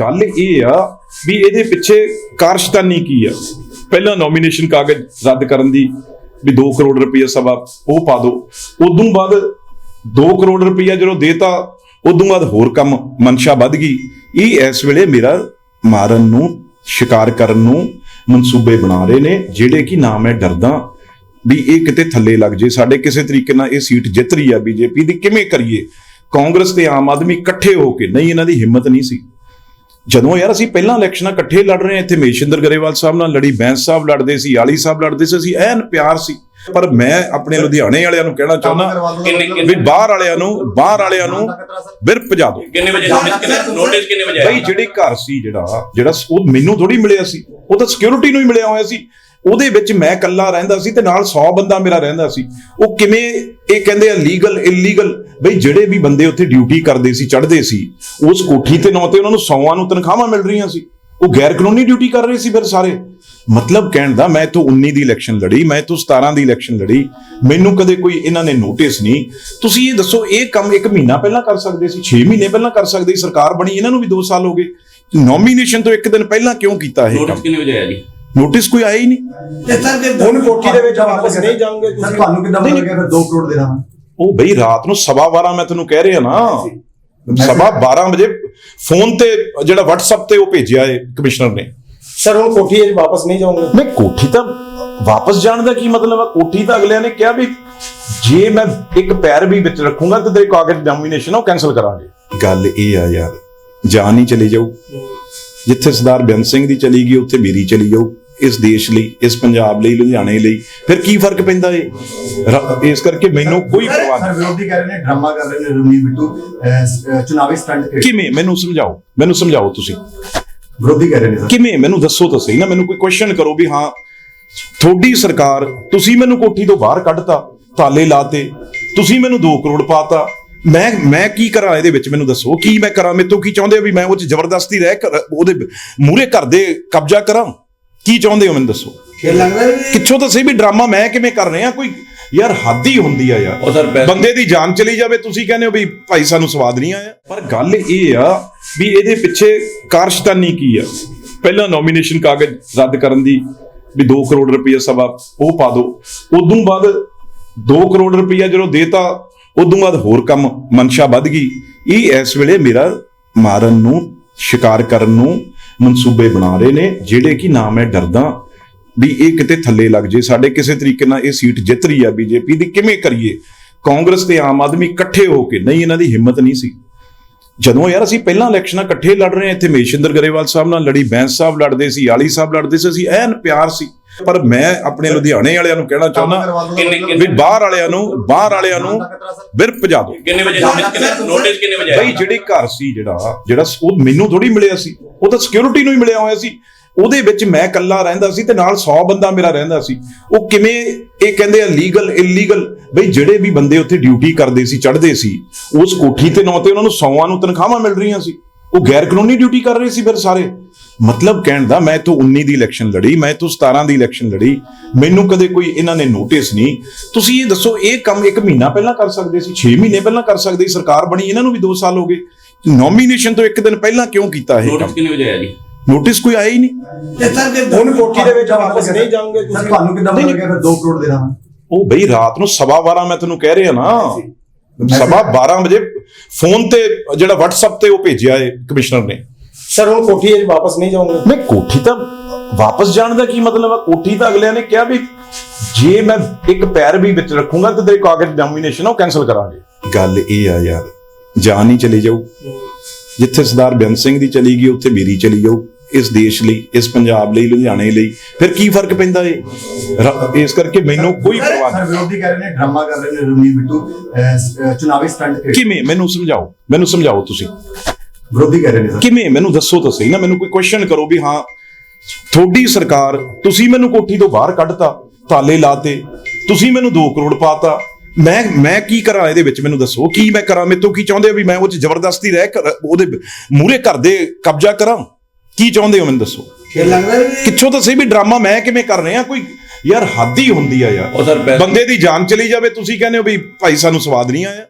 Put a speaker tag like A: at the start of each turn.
A: ਗੱਲ ਇਹ ਆ ਵੀ ਇਹਦੇ ਪਿੱਛੇ ਕਾਰਸ਼ਤਾਨੀ ਕੀ ਆ? ਪਹਿਲਾਂ ਨੋਮੀਨੇਸ਼ਨ ਕਾਗਜ਼ ਰੱਦ ਕਰਨ ਦੀ, ਵੀ 2 ਕਰੋੜ ਰੁਪਏ ਸਭਾ ਉਹ ਪਾ ਦਿਓ ਉਦੋਂ ਬਾਅਦ 2 ਕਰੋੜ ਰੁਪਏ ਜਦੋਂ ਦੇਤਾ, ਉਦੋਂ ਬਾਅਦ ਹੋਰ ਕੰਮ ਮਨਸ਼ਾ ਵੱਧ ਗਈ। ਇਹ ਇਸ ਵੇਲੇ ਮੇਰਾ ਮਾਰਨ ਨੂੰ, ਸ਼ਿਕਾਰ ਕਰਨ ਨੂੰ ਮਨਸੂਬੇ ਬਣਾ ਰਹੇ ਨੇ, ਜਿਹੜੇ ਕਿ ਨਾ ਮੈਂ ਡਰਦਾ ਵੀ ਇਹ ਕਿਤੇ ਥੱਲੇ ਲੱਗ ਜੇ। ਸਾਡੇ ਕਿਸੇ ਤਰੀਕੇ ਨਾਲ ਇਹ ਸੀਟ ਜਿੱਤ ਰਹੀ ਆ ਬੀਜੇਪੀ ਦੀ, ਕਿਵੇਂ ਕਰੀਏ? ਕਾਂਗਰਸ ਤੇ ਆਮ ਆਦਮੀ ਇਕੱਠੇ ਹੋ ਕੇ, ਨਹੀਂ, ਇਹਨਾਂ ਦੀ ਹਿੰਮਤ ਨਹੀਂ ਸੀ। ਜਦੋਂ ਯਾਰ ਅਸੀਂ ਪਹਿਲਾਂ ਇਲੈਕਸ਼ਨਾਂ ਇਕੱਠੇ ਲੜ ਰਹੇ ਹਾਂ ਇੱਥੇ ਮੇਸ਼ਿੰਦਰ ਗਰੇਵਾਲ ਸਾਹਿਬ ਨਾਲ ਲੜੀ ਬੈਂਸ ਸਾਹਿਬ ਲੜਦੇ ਸੀ ਆਲੀ ਸਾਹਿਬ ਲੜਦੇ ਸੀ ਅਸੀਂ ਐਨ ਪਿਆਰ ਸੀ। ਪਰ ਮੈਂ ਆਪਣੇ ਲੁਧਿਆਣੇ ਵਾਲਿਆਂ ਨੂੰ ਕਹਿਣਾ ਚਾਹੁੰਦਾ ਵੀ ਬਾਹਰ ਵਾਲਿਆਂ ਨੂੰ ਬਾਹਰ ਵਾਲਿਆਂ ਨੂੰ ਬਿਰ ਭਜਾ ਦਿਓ।
B: ਕਿੰਨੇ ਵਜੇ ਨੋਟਿਸ ਕਿੰਨੇ ਨੋਟਿਸ ਕਿੰਨੇ ਵਜੇ
A: ਬਈ ਜਿਹੜੇ ਘਰ ਸੀ ਜਿਹੜਾ ਜਿਹੜਾ ਉਹ ਮੈਨੂੰ ਥੋੜੀ ਮਿਲਿਆ ਸੀ। ਉਹ ਤਾਂ ਸਿਕਿਉਰਿਟੀ ਨੂੰ ਹੀ ਮਿਲਿਆ ਹੋਇਆ ਸੀ। ਉਹਦੇ ਵਿੱਚ ਮੈਂ ਇਕੱਲਾ ਰਹਿੰਦਾ ਸੀ ਤੇ ਨਾਲ 100 ਬੰਦਾ ਮੇਰਾ ਰਹਿੰਦਾ ਸੀ। ਉਹ ਕਿਵੇਂ ਇਹ ਕਹਿੰਦੇ ਆ ਲੀਗਲ ਇਲੀਗਲ ਬਈ ਜਿਹੜੇ ਵੀ ਬੰਦੇ ਉੱਥੇ ਡਿਊਟੀ ਕਰਦੇ ਸੀ ਚੜ੍ਹਦੇ ਸੀ ਉਸ ਕੋਠੀ ਤੇ ਨਾਂ ਤੇ ਉਹਨਾਂ ਨੂੰ ਸੌਆਂ ਨੂੰ ਤਨਖਾਹਾਂ ਮਿਲ ਰਹੀਆਂ ਸੀ। ਉਹ ਗੈਰ ਕਾਨੂੰਨੀ ਡਿਊਟੀ ਕਰ ਰਹੇ ਸੀ ਫਿਰ ਸਾਰੇ। ਮਤਲਬ ਕਹਿਣ ਦਾ ਮੈਂ ਤੋਂ 19 ਦੀ ਇਲੈਕਸ਼ਨ ਲੜੀ ਮੈਂ ਤੋਂ 17 ਦੀ ਇਲੈਕਸ਼ਨ ਲੜੀ। ਮੈਨੂੰ ਕਦੇ ਕੋਈ ਇਹਨਾਂ ਨੇ ਨੋਟਿਸ ਨਹੀਂ। ਤੁਸੀਂ ਇਹ ਦੱਸੋ ਇਹ ਕੰਮ ਇੱਕ ਮਹੀਨਾ ਪਹਿਲਾਂ ਕਰ ਸਕਦੇ ਸੀ 6 ਮਹੀਨੇ ਪਹਿਲਾਂ ਕਰ ਸਕਦੇ ਸੀ ਸਰਕਾਰ ਬਣੀ ਇਹਨਾਂ ਨੂੰ ਵੀ 2 ਸਾਲ ਹੋ ਗਏ। ਨੋਮੀਨੇਸ਼ਨ ਤੋਂ ਇੱਕ ਦਿਨ ਪਹਿਲਾਂ ਕਿਉਂ ਕੀਤਾ ਇਹ
B: ਨੋਟਿਸ ਕਿੰਨੇ ਵਜੇ ਆਇਆ ਜੀ?
A: ਨੋਟਿਸ ਕੋਈ ਆਇਆ ਹੀ ਨਹੀਂ।
C: ਤੇ ਸਰ ਜੇ
D: ਹੁਣ ਕੋਠੀ ਦੇ ਵਿੱਚ ਵਾਪਸ ਨਹੀਂ ਜਾਓਗੇ
C: ਸਰ ਤੁਹਾਨੂੰ ਕਿੱਦਾਂ ਪਤਾ ਲੱਗਿਆ ਫਿਰ 2 ਕਰੋੜ ਦੇਣਾ
A: ਉਹ ਬਈ ਰਾਤ ਨੂੰ ਸਵਾ 12 ਮੈਂ ਤੈਨੂੰ ਕਹਿ ਰਿਹਾ ਨਾ। ਸਵਾ 12 ਵਜੇ ਫੋਨ ਤੇ ਜਿਹੜਾ WhatsApp ਤੇ ਉਹ ਭੇਜਿਆ ਹੈ ਕਮਿਸ਼ਨਰ ਨੇ।
D: ਸਰ ਹੁਣ ਕੋਠੀ ਵਿੱਚ ਵਾਪਸ ਨਹੀਂ ਜਾਓਗੇ?
A: ਮੈਂ ਕੋਠੀ ਤਾਂ ਵਾਪਸ ਜਾਣ ਦਾ ਕੀ ਮਤਲਬ ਆ? ਕੋਠੀ ਤਾਂ ਅਗਲਿਆਂ ਨੇ ਕਿਹਾ ਵੀ ਜੇ ਮੈਂ ਇੱਕ ਪੈਰ ਵੀ ਵਿੱਚ ਰੱਖੂੰਗਾ ਤੇ ਤੇਰੇ ਕਾਗਜ਼ ਡੋਮੀਨੇਸ਼ਨ ਉਹ ਕੈਨਸਲ ਕਰਾਂਗੇ। ਗੱਲ ਇਹ ਆ ਯਾਰ ਜਾਨ ਹੀ ਚਲੀ ਜਾਊ। ਜਿੱਥੇ ਸਰਦਾਰ ਬੇਅੰਤ ਸਿੰਘ ਦੀ ਚਲੀ ਗਈ ਉੱਥੇ ਮੇਰੀ ਚਲੀ ਜਾਊ। ਇਸ ਦੇਸ਼ ਲਈ ਇਸ ਪੰਜਾਬ ਲਈ ਲੁਧਿਆਣੇ ਲਈ ਫਿਰ ਕੀ ਫ਼ਰਕ ਪੈਂਦਾ ਏ? ਇਸ ਕਰਕੇ ਮੈਨੂੰ ਕੋਈ ਪਰਵਾਹ ਨਹੀਂ।
C: ਵਿਰੋਧੀ ਕਹਿ ਰਹੇ ਨੇ ਡਰਾਮਾ ਕਰ ਰਹੇ ਨੇ ਰਵਨੀਤ ਬਿੱਟੂ ਚੁਣਾਵੀ ਸਟੰਟ
A: ਕਿਵੇਂ? ਮੈਨੂੰ ਸਮਝਾਓ। ਮੈਨੂੰ ਸਮਝਾਓ ਤੁਸੀਂ।
C: ਵਿਰੋਧੀ ਕਹਿ ਰਹੇ ਨੇ
A: ਕਿਵੇਂ? ਮੈਨੂੰ ਦੱਸੋ ਤਾਂ ਸਹੀ ਨਾ ਮੈਨੂੰ ਕੋਈ ਕੁਐਸਚਨ ਕਰੋ ਵੀ ਹਾਂ ਤੁਹਾਡੀ ਸਰਕਾਰ ਤੁਸੀਂ ਮੈਨੂੰ ਕੋਠੀ ਤੋਂ ਬਾਹਰ ਕੱਢਤਾ ਤਾਲੇ ਲਾਤੇ ਤੁਸੀਂ ਮੈਨੂੰ 2 ਕਰੋੜ ਪਾਤਾ। ਮੈਂ ਮੈਂ ਕੀ ਕਰਾਂ ਇਹਦੇ ਵਿੱਚ? ਮੈਨੂੰ ਦੱਸੋ ਕੀ ਮੈਂ ਕਰਾਂ? ਮੇਰੇ ਤੋਂ ਕੀ ਚਾਹੁੰਦੇ ਹੋ ਵੀ ਮੈਂ ਉਹ ਚ ਜ਼ਬਰਦਸਤੀ ਰਹਿ ਉਹਦੇ ਮੂਰੇ ਘਰ ਦੇ ਕਬਜ਼ਾ ਕਰਾਂ? ਕੀ ਚਾਹੁੰਦੇ ਹੋ ਮੈਨੂੰ ਦੱਸੋ?
C: ਇਹ ਲੱਗਦਾ ਵੀ
A: ਕਿੱਥੋਂ ਤਾਂ ਸਹੀ ਵੀ ਡਰਾਮਾ ਮੈਂ ਕਿਵੇਂ ਕਰ ਰਿਹਾ? ਕੋਈ ਯਾਰ ਹੱਦ ਹੀ ਹੁੰਦੀ ਆ ਯਾਰ।
B: ਉਹ ਸਰ ਬੈ-
A: ਬੰਦੇ ਦੀ ਜਾਨ ਚਲੀ ਜਾਵੇ ਤੁਸੀਂ ਕਹਿੰਦੇ ਹੋ ਵੀ ਭਾਈ ਸਾਨੂੰ ਸਵਾਦ ਨਹੀਂ ਆਇਆ। ਪਰ ਗੱਲ ਇਹ ਆ ਵੀ ਇਹਦੇ ਪਿੱਛੇ ਕਾਰਸ਼ਤਾਨੀ ਕੀ ਆ? ਪਹਿਲਾਂ ਨੋਮੀਨੇਸ਼ਨ ਕਾਗਜ਼ ਰੱਦ ਕਰਨ ਦੀ ਵੀ 2 ਕਰੋੜ ਰੁਪਏ ਸਭਾ ਉਹ ਪਾ ਦਿਓ ਉਦੋਂ ਬਾਅਦ 2 ਕਰੋੜ ਰੁਪਏ ਜਦੋਂ ਦੇਤਾ ਉਦੋਂ ਬਾਅਦ ਹੋਰ ਕੰਮ ਮਨਸ਼ਾ ਵੱਧ ਗਈ। ਇਹ ਇਸ ਵੇਲੇ ਮੇਰਾ ਮਾਰਨ ਨੂੰ ਸ਼ਿਕਾਰ ਕਰਨ ਨੂੰ ਮਨਸੂਬੇ ਬਣਾ ਰਹੇ ਨੇ ਜਿਹੜੇ ਕਿ ਨਾ ਮੈਂ ਡਰਦਾ ਵੀ ਇਹ ਕਿਤੇ ਥੱਲੇ ਲੱਗ ਜੇ। ਸਾਡੇ ਕਿਸੇ ਤਰੀਕੇ ਨਾਲ ਇਹ ਸੀਟ ਜਿੱਤ ਰਹੀ ਆ ਬੀਜੇਪੀ ਦੀ ਕਿਵੇਂ ਕਰੀਏ? ਕਾਂਗਰਸ ਤੇ ਆਮ ਆਦਮੀ ਇਕੱਠੇ ਹੋ ਕੇ ਨਹੀਂ ਇਹਨਾਂ ਦੀ ਹਿੰਮਤ ਨਹੀਂ ਸੀ। ਜਦੋਂ ਯਾਰ ਅਸੀਂ ਪਹਿਲਾਂ ਇਲੈਕਸ਼ਨਾਂ ਇਕੱਠੇ ਲੜ ਰਹੇ ਹਾਂ ਇੱਥੇ ਮੇਸ਼ਿੰਦਰ ਗਰੇਵਾਲ ਸਾਹਿਬ ਨਾਲ ਲੜੀ ਬੈਂਸ ਸਾਹਿਬ ਲੜਦੇ ਸੀ ਆਲੀ ਸਾਹਿਬ ਲੜਦੇ ਸੀ ਅਸੀਂ ਐਨ ਪਿਆਰ ਸੀ। ਪਰ ਮੈਂ ਆਪਣੇ ਲੁਧਿਆਣੇ ਵਾਲਿਆਂ ਨੂੰ ਕਹਿਣਾ ਚਾਹੁੰਦਾ ਵੀ ਬਾਹਰ ਵਾਲਿਆਂ ਨੂੰ ਬਾਹਰ ਵਾਲਿਆਂ ਨੂੰ ਬਿਰ ਭਜਾ ਦਿਓ।
B: ਕਿੰਨੇ ਵਜੇ ਨੋਟਿਸ ਕਿੰਨੇ ਵਜੇ
A: ਬਈ
B: ਆਇਆ
A: ਜਿਹੜੇ ਘਰ ਸੀ ਜਿਹੜਾ ਜਿਹੜਾ ਉਹ ਮੈਨੂੰ ਥੋੜੀ ਮਿਲਿਆ ਸੀ। ਉਹ ਤਾਂ ਸਿਕਿਉਰਿਟੀ ਨੂੰ ਹੀ ਮਿਲਿਆ ਹੋਇਆ ਸੀ। ਉਹਦੇ ਵਿੱਚ ਮੈਂ ਇਕੱਲਾ ਰਹਿੰਦਾ ਸੀ ਤੇ ਨਾਲ 100 ਬੰਦਾ ਮੇਰਾ ਰਹਿੰਦਾ ਸੀ। ਉਹ ਕਿਵੇਂ ਇਹ ਕਹਿੰਦੇ ਆ ਲੀਗਲ ਇਲੀਗਲ ਬਈ ਜਿਹੜੇ ਵੀ ਬੰਦੇ ਉੱਥੇ ਡਿਊਟੀ ਕਰਦੇ ਸੀ, ਚੜ੍ਹਦੇ ਸੀ ਉਸ ਕੋਠੀ ਤੇ ਨਾਂ ਤੇ ਉਹਨਾਂ ਨੂੰ ਸੌਆਂ ਨੂੰ ਤਨਖਾਹਾਂ ਮਿਲ ਰਹੀਆਂ ਸੀ। ਉਹ ਗੈਰ ਕਾਨੂੰਨੀ ਡਿਊਟੀ ਕਰ ਰਹੇ ਸੀ ਫਿਰ ਸਾਰੇ। ਮਤਲਬ ਕਹਿਣ ਦਾ ਮੈਂ ਤੋਂ 19 ਦੀ ਇਲੈਕਸ਼ਨ ਲੜੀ, ਮੈਂ ਤੋਂ 17 ਦੀ ਇਲੈਕਸ਼ਨ ਲੜੀ। ਮੈਨੂੰ ਕਦੇ ਕੋਈ ਇਹਨਾਂ ਨੇ ਨੋਟਿਸ ਨਹੀਂ। ਤੁਸੀਂ ਇਹ ਦੱਸੋ, ਇਹ ਕੰਮ ਇੱਕ ਮਹੀਨਾ ਪਹਿਲਾਂ ਕਰ ਸਕਦੇ ਸੀ 6 ਮਹੀਨੇ ਪਹਿਲਾਂ ਕਰ ਸਕਦੇ ਸੀ। ਸਰਕਾਰ ਬਣੀ, ਇਹਨਾਂ ਨੂੰ ਵੀ 2 ਸਾਲ ਹੋ ਗਏ। ਨੋਮੀਨੇਸ਼ਨ ਤੋਂ ਇੱਕ ਦਿਨ ਪਹਿਲਾਂ ਕਿਉਂ ਕੀਤਾ ਇਹ
B: ਨੋਟਿਸ ਕਿੰਨੇ ਵਜੇ ਆਇਆ ਜੀ?
A: ਨੋਟਿਸ ਕੋਈ ਆਇਆ ਹੀ ਨਹੀਂ।
C: ਤੇ ਸਰ ਜੇ
D: ਹੁਣ ਕੋਠੀ ਦੇ ਵਿੱਚ ਵਾਪਸ ਨਹੀਂ ਜਾਓਗੇ
C: ਸਰ ਤੁਹਾਨੂੰ ਕਿੱਦਾਂ ਪਤਾ ਲੱਗਿਆ ਫਿਰ 2 ਕਰੋੜ ਦੇਣਾ
A: ਉਹ ਬਈ ਰਾਤ ਨੂੰ ਸਵਾ 12 ਮੈਂ ਤੈਨੂੰ ਕਹਿ ਰਿਹਾ ਨਾ। ਸਵਾ 12 ਵਜੇ ਫੋਨ ਤੇ ਜਿਹੜਾ WhatsApp ਤੇ ਉਹ ਭੇਜਿਆ ਹੈ ਕਮਿਸ਼ਨਰ ਨੇ।
D: ਸਰ ਹੁਣ ਕੋਠੀ ਵਿੱਚ ਵਾਪਸ ਨਹੀਂ ਜਾਓਗੇ?
A: ਮੈਂ ਕੋਠੀ ਤਾਂ ਵਾਪਸ ਜਾਣ ਦਾ ਕੀ ਮਤਲਬ ਆ? ਕੋਠੀ ਤਾਂ ਅਗਲਿਆਂ ਨੇ ਕਿਹਾ ਵੀ ਜੇ ਮੈਂ ਇੱਕ ਪੈਰ ਵੀ ਵਿੱਚ ਰੱਖੂੰਗਾ ਤੇ ਤੇਰੇ ਕਾਗਜ਼ ਡੋਮੀਨੇਸ਼ਨ ਉਹ ਕੈਨਸਲ ਕਰਾਂਗੇ। ਗੱਲ ਇਹ ਆ ਯਾਰ ਜਾਨ ਹੀ ਚਲੀ ਜਾਊ। ਜਿੱਥੇ ਸਰਦਾਰ ਬੇਅੰਤ ਸਿੰਘ ਦੀ ਚਲੀ ਗਈ ਉੱਥੇ ਮੇਰੀ ਚਲੀ ਜਾਊ ਇਸ ਦੇਸ਼ ਲਈ ਇਸ ਪੰਜਾਬ ਲਈ ਲੁਧਿਆਣੇ ਲਈ। ਫਿਰ ਕੀ ਫ਼ਰਕ ਪੈਂਦਾ ਏ? ਇਸ ਕਰਕੇ ਮੈਨੂੰ ਕੋਈ ਪਰਵਾਹ ਨਹੀਂ।
C: ਵਿਰੋਧੀ ਕਹਿ ਰਹੇ ਨੇ ਡਰਾਮਾ ਕਰ ਰਹੇ ਨੇ ਰਵਨੀਤ ਬਿੱਟੂ ਚੁਣਾਵੀ ਸਟੰਟ
A: ਕਿਵੇਂ? ਮੈਨੂੰ ਸਮਝਾਓ। ਮੈਨੂੰ ਸਮਝਾਓ ਤੁਸੀਂ।
C: ਵਿਰੋਧੀ ਕਹਿ ਰਹੇ ਨੇ
A: ਕਿਵੇਂ? ਮੈਨੂੰ ਦੱਸੋ ਤਾਂ ਸਹੀ ਨਾ ਮੈਨੂੰ ਕੋਈ ਕੁਐਸਚਨ ਕਰੋ ਵੀ ਹਾਂ ਤੁਹਾਡੀ ਸਰਕਾਰ ਤੁਸੀਂ ਮੈਨੂੰ ਕੋਠੀ ਤੋਂ ਬਾਹਰ ਕੱਢਤਾ ਤਾਲੇ ਲਾਤੇ ਤੁਸੀਂ ਮੈਨੂੰ 2 ਕਰੋੜ ਪਾਤਾ। ਮੈਂ ਮੈਂ ਕੀ ਕਰਾਂ ਇਹਦੇ ਵਿੱਚ? ਮੈਨੂੰ ਦੱਸੋ ਕੀ ਮੈਂ ਕਰਾਂ? ਮੇਰੇ ਤੋਂ ਕੀ ਚਾਹੁੰਦੇ ਹੋ ਵੀ ਮੈਂ ਉਹ ਚ ਜ਼ਬਰਦਸਤੀ ਰਹਿ ਕਰ ਉਹਦੇ ਮੂਰੇ ਘਰ ਦੇ ਕਬਜ਼ਾ ਕਰਾਂ? ਕੀ ਚਾਹੁੰਦੇ ਹੋ ਮੈਨੂੰ ਦੱਸੋ?
C: ਇਹ ਲੱਗਦਾ ਵੀ
A: ਕਿੱਥੋਂ ਤਾਂ ਸਹੀ ਵੀ ਡਰਾਮਾ ਮੈਂ ਕਿਵੇਂ ਕਰ ਰਿਹਾ? ਕੋਈ ਯਾਰ ਹੱਦ ਹੀ ਹੁੰਦੀ ਆ ਯਾਰ। ਬੰਦੇ ਦੀ ਜਾਨ ਚਲੀ ਜਾਵੇ ਤੁਸੀਂ ਕਹਿੰਦੇ ਹੋ ਵੀ ਭਾਈ ਸਾਨੂੰ ਸਵਾਦ ਨਹੀਂ ਆਇਆ।